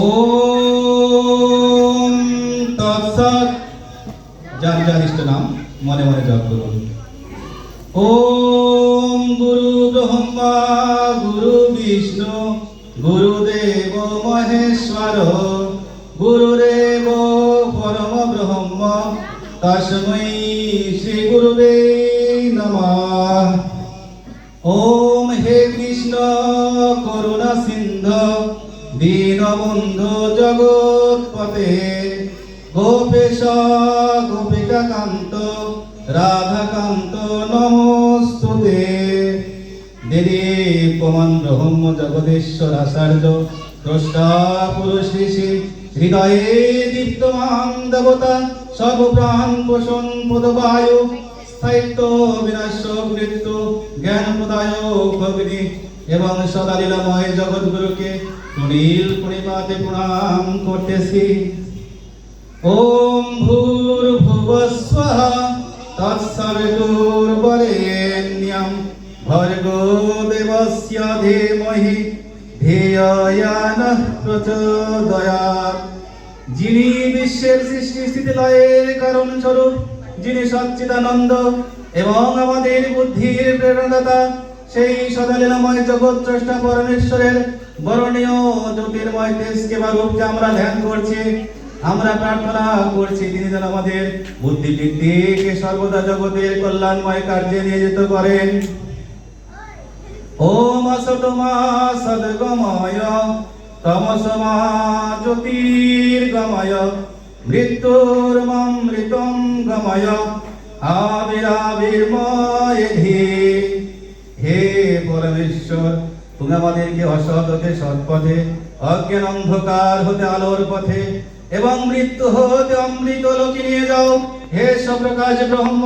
ওম তৎসৎ যার যার ইষ্ট নাম, মনে মনে জপ করুন। ওম গুরু ব্রহ্মা, গুরু বিষ্ণু, গুরুদেব মহেশ্বর, গুরুদেব পরম ব্রহ্ম। তস্मै শ্রী গুরুবে নমঃ। ওম হে কৃষ্ণ, করুণা সিন্ধু। দীনবন্ধু জগৎপতে গোপেশ গোপিকা কান্ত রাধাকান্ত নমস্তুতে। দেবী পবন ব্রহ্ম জগদীশ্বর আচার্য, দ্রষ্টা পুরুষ হৃদয়ে দীপ্তমান দেবতা, সর্বপ্রাণ পোষণ পদবায়ু, স্থায়িত্ব বিনাশ মৃত্যু, জ্ঞান প্রদায় ভগ্নি এবং সদা লীলাময় জগৎগুরুকে সুনীল পরিপাতে প্রণাম করতেছি। ওম ভূর ভূর্ভুবস্বঃ তৎসবিতুর্বরেণ্যং ভর্গো দেবস্য ধীমহি ধিয়া নঃ প্রচোদয়াৎ। যিনি বিশ্বের সৃষ্টি স্থিতি লয়ের কারণ স্বরূপ যিনি সচ্চিদানন্দ এবং আমাদের বুদ্ধির প্রেরণাদাতা সেই সদালীলাময় জগৎ স্রষ্টা পরমেশ্বরের বরণীয় জ্যোতির্ময় তেজকে বা রূপকে আমরা ধ্যান করছি, আমরা প্রার্থনা করছি। তিনি যেন আমাদের বুদ্ধি বৃদ্ধিকে সর্বদা জগতের কল্যাণময় কার্যে নিয়োজিত করেন। ওম অসতমা সদগময়, তমসমা জ্যোতির্গময় মৃত্যুর্মৃতম গময় আবিরাবির্ময় ধী হে। পরমেশ্বর তুমি আমাদেরকে অসৎ হতে সৎ পথে, অজ্ঞান অন্ধকার হতে আলোর পথে এবং মৃত্যু হতে অমৃত লোকে নিয়ে যাও। হে সপ্রকাশ ব্রহ্ম,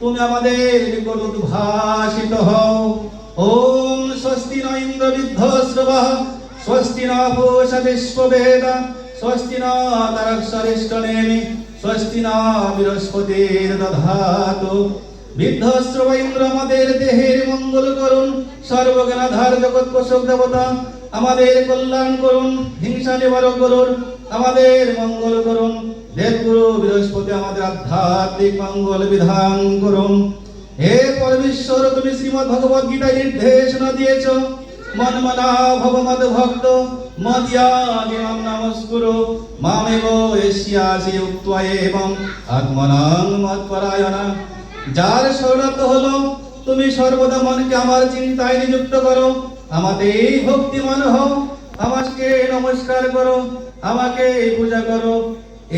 তুমি আমাদের নিকট উদ্ভাসিত হও। ওম স্বস্তি ন ইন্দ্র বিদ্ধশ্রবः স্বস্তি ন পূষা বিশ্ববেদ স্বস্তি ন তারক্ষরিষ্টনেমি স্বস্তি ন বৃহস্পতির দধাতু। বিদ্ধশ্রব ইন্দ্র আমাদের দেহের মঙ্গল করুন, সর্বজ্ঞানাধার জগৎ পোষক দেবতা আমাদের কল্যাণ করুন, হিংসা নিবারক করুন, আমাদের মঙ্গল করুন। দেবগুরু বৃহস্পতি আমাদের আধ্যাত্মিক মঙ্গল বিধান করুন। হে পরমেশ্বর, তুমি শ্রীমদ ভগবদ গীতায় নির্দেশনা দিয়েছ? মনমনা ভব মদ ভক্ত মদিয়া মাম নমস্কুরু। মামেব এশিয়াসি উক্ত্বা এবং আত্মনাং মৎপরায়ণা। যার শরণার্থ হলো, তুমি সর্বদা মনকে আমার চিন্তায় নিযুক্ত করো। আমাতে ভক্তিমান হও আমাকে নমস্কার করো, আমাকে এই পূজা করো।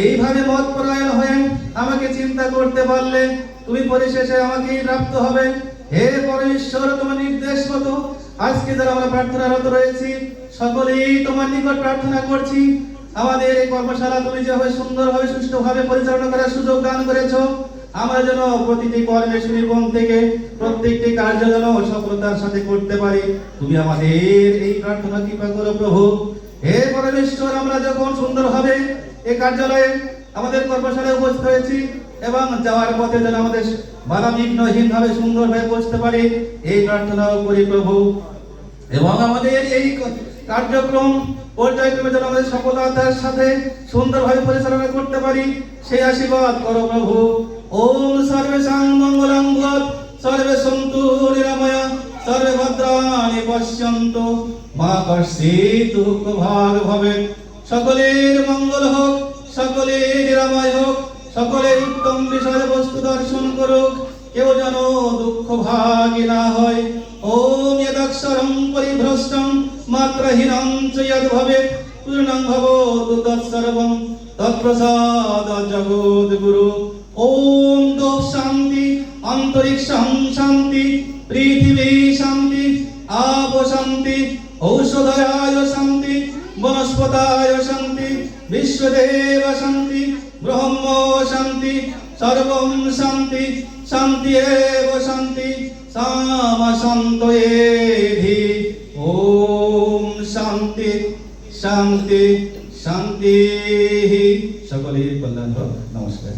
এইভাবে মত পরায়ণ হয়ে আমাকে চিন্তা করতে পারলে তুমি পরিশেষে আমাকে প্রাপ্ত হবে। হে পরমেশ্বর, তোমার নির্দেশ মতো আজকে যারা আমরা প্রার্থনারত রয়েছি, সকলেই তোমার নিকট প্রার্থনা করছি। আমাদের এই কর্মশালা তুমি যেভাবে সুন্দরভাবে, সুষ্ঠুভাবে পরিচালনা করার সুযোগ দান করেছ আমরা যেন প্রতিটি কর্মে সুনির্বন থেকে প্রত্যেকটি কার্য যেন সফলতার সাথে করতে পারি। তুমি আমাদের এই প্রার্থনা কৃপা করো প্রভু। হে পরমেশ্বর, আমরা যখন সুন্দরভাবে এই কার্যালয়ে আমাদের কর্মশালায় উপস্থিত হয়েছি এবং যাওয়ার পথে যেন আমাদের বাধা বিঘ্নহীন ভাবে সুন্দরভাবে পৌঁছতে পারি, এই প্রার্থনাও করি প্রভু। এবং আমাদের এই কার্যক্রম পর্যায়ক্রমে যেন আমাদের সফলতার সাথে সুন্দরভাবে পরিচালনা করতে পারি, সেই আশীর্বাদ করো প্রভু। ওম সর্বেশাং মঙ্গলং ভবৎ সর্বে সন্তু নিরাময়া সর্বে ভদ্রাণি পশ্যন্তু মা কশ্চিৎ দুঃখ ভাগ ভবে সকলের মঙ্গল হোক, সকলের নিরাময় হোক, সকলের উত্তম বিষয় বস্তু দর্শন করুক। কেউ যেন দুঃখ ভাগী না হয়। ওম যদক্ষরম পরিভ্রষ্টম মাত্রহীনম চ যদ ভবে পূর্ণং ভবতু তৎসর্বং। তৎপ্রসাদ জগদ্গুরু ওম দোষ শান্তি অন্তরিক্ষং শান্তি পৃথিবী শান্তি আপ শান্তি ঔষধায় শান্তি বনস্পতায় শান্তি বিশ্বদেব শান্তি ব্রহ্ম শান্তি সর্বম শান্তি শান্তি এব শান্তি সাম শান্ত এধি ওম শান্তি শান্তি শান্তি সকলের কল্যাণ নমস্কার